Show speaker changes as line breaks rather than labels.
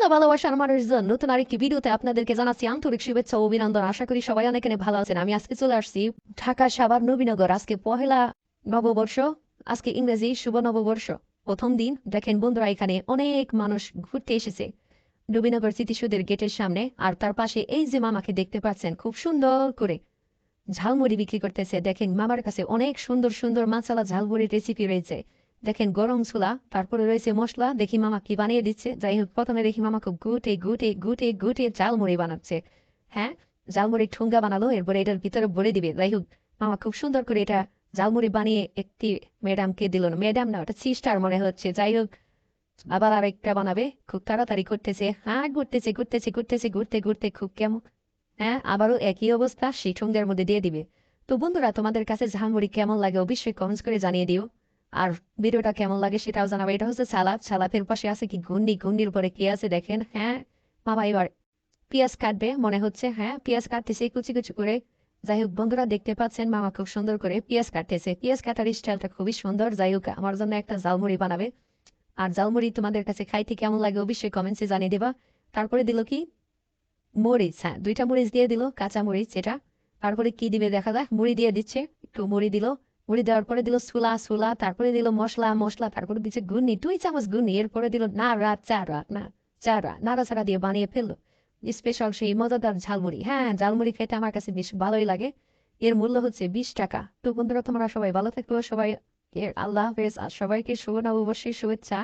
Hello ভালোবাসার মানুষজন নতুন আরেকটি ভিডিওতে আপনাদেরকে জানাচ্ছি আন্তরিক শুভেচ্ছা ও অভিনন্দন। আশা করি সবাই অনেক ভালো আছেন। আমি আজকে চলে আসছি ঢাকা সাভার নবীনগর। আজকে পহেলা নববর্ষ, আজকে ইংরেজি শুভ নববর্ষ। প্রথম দিন, দেখেন বন্ধুরা, এখানে অনেক মানুষ ঘুরতে এসেছে নবীনগর স্মৃতিসৌধের গেটের সামনে। আর তার পাশে এই যে মামাকে দেখতে পাচ্ছেন, খুব সুন্দর করে ঝালমুড়ি বিক্রি করতেছে। দেখেন মামার কাছে অনেক সুন্দর সুন্দর মাছালা ঝালমুড়ির রেসিপি রয়েছে। দেখেন গরম ছোলা তারপরে রয়েছে মশলা, দেখি মামা কি বানিয়ে দিচ্ছে। যাই হোক প্রথমে দেখি মামা খুব গুটে গুটে গুটে গুটে ঝালমুড়ি বানাচ্ছে। হ্যাঁ ঝালমুড়ি ঠুঙ্গা বানালো, এরপরে এটার ভিতরে ভরে দিবে। যাই হোক মামা খুব সুন্দর করে এটা ঝালমুড়ি বানিয়ে একটি ম্যাডামকে দিল। না ম্যাডাম না, ওটা সিস্টার মনে হচ্ছে। যাই হোক আবার আরেকটা বানাবে, খুব তাড়াতাড়ি করতেছে। হ্যাঁ ঘুরতেছে ঘুরতেছে ঘুরতেছে, ঘুরতে ঘুরতে খুব কেমন। হ্যাঁ আবারও একই অবস্থা, সেই ঠুঙ্গার মধ্যে দিয়ে দিবে। তো বন্ধুরা, তোমাদের কাছে ঝালমুড়ি কেমন লাগে অবশ্যই কমেন্টস করে জানিয়ে দিও। আর ভিডিওটা কেমন লাগে সেটাও জানাব। এটা হচ্ছে সালাদ। সালাদের পাশে আছে কি গুন্ডি গুন্ডির উপরে কি আছে দেখেন? হ্যাঁ মামা এবার পেঁয়াজ কাটবে, মনে হচ্ছে। হ্যাঁ পেঁয়াজ কাটতেছে, কুচি কুচি করে। যাই হোক বন্ধুরা দেখতে পাচ্ছেন, মামা খুব সুন্দর করে পেঁয়াজ কাটতেছে। পেঁয়াজ কাটার স্টাইলটা খুবই সুন্দর। যাই হোক আমার জন্য একটা জালমুড়ি বানাবে। আর জালমুড়ি তোমাদের কাছে খাইতে কেমন লাগে অবশ্যই কমেন্টসে জানিয়ে দেবা। তারপরে দিল কি? মরিচ। হ্যাঁ দুইটা মরিচ দিয়ে দিল, কাঁচা মরিচ এটা। তারপরে কি দিবে দেখা যাক? মুড়ি দিয়ে দিচ্ছে, একটু মুড়ি দিল। মুড়ি দেওয়ার পরে দিল সুলা সুলা, তারপরে দিল মশলা মশলা, তারপরে দিচ্ছে গুন্নি দুই চামচ গুন্নি এরপরে দিল নাড়া চারা না চারা নাড়া চারা দিয়ে বানিয়ে ফেলল। স্পেশাল সেই মজাদার ঝালমুড়ি। হ্যাঁ ঝালমুড়ি খেতে আমার কাছে বেশ ভালোই লাগে। এর মূল্য হচ্ছে বিশ টাকা। তো বন্ধুরা, তোমরা সবাই ভালো থাকবে সবাই এর আল্লাহ হাফেজ, আর সবাইকে শুভ নববর্ষের শুভেচ্ছা।